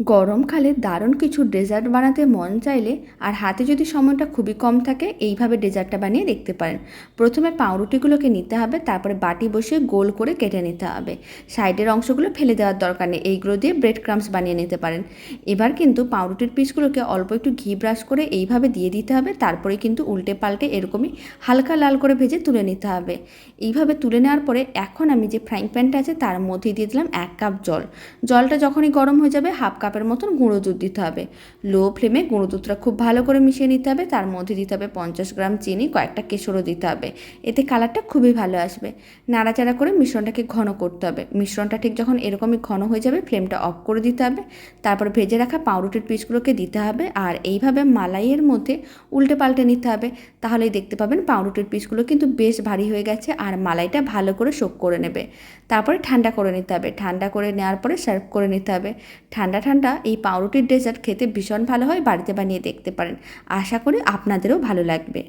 গরমকালে দারুণ কিছু ডেজার্ট বানাতে মন চাইলে আর হাতে যদি সময়টা খুবই কম থাকে, এইভাবে ডেজার্টটা বানিয়ে দেখতে পারেন। প্রথমে পাউরুটিগুলোকে নিতে হবে, তারপরে বাটি বসিয়ে গোল করে কেটে নিতে হবে। সাইডের অংশগুলো ফেলে দেওয়ার দরকার নেই, এইগুলো দিয়ে ব্রেড ক্রামস বানিয়ে নিতে পারেন। এবার কিন্তু পাউরুটির পিসগুলোকে অল্প একটু ঘি ব্রাশ করে এইভাবে দিয়ে দিতে হবে তারপরে কিন্তু উল্টে পাল্টে এরকমই হালকা লাল করে ভেজে তুলে নিতে হবে। এইভাবে তুলে নেওয়ার পরে এখন আমি যে ফ্রাইং প্যানটা আছে, তার মধ্যে দিয়ে দিলাম এক কাপ জল। জলটা যখনই গরম হয়ে যাবে হাফ কাপের মতন গুঁড়ো দুধ দিতে হবে। লো ফ্লেমে গুঁড়ো দুধটা খুব ভালো করে মিশিয়ে নিতে হবে। তার মধ্যে দিতে হবে পঞ্চাশ গ্রাম চিনি, কয়েকটা কেশরও দিতে হবে। এতে কালারটা খুবই ভালো আসবে। নাড়াচাড়া করে মিশ্রণটাকে ঘন করতে হবে। মিশ্রণটা ঠিক যখন এরকমই ঘন হয়ে যাবে, ফ্লেমটা অফ করে দিতে হবে। তারপর ভেজে রাখা পাউরুটির পিসগুলোকে দিতে হবে। আর এইভাবে মালাইয়ের মধ্যে উল্টে পাল্টে নিতে হবে। তাহলেই দেখতে পাবেন পাউরুটির পিসগুলো কিন্তু বেশ ভারী হয়ে গেছে আর মালাইটা ভালো করে শোক করে নেবে। তারপরে ঠান্ডা করে নিতে হবে। ঠান্ডা করে নেওয়ার পরে সার্ভ করে নিতে হবে। ঠান্ডা ঠান্ডা এই পাউরুটির ডেজার্ট খেতে ভীষণ ভালো হয় বাড়িতে বানিয়ে দেখতে পারেন। আশা করি আপনাদেরও ভালো লাগবে।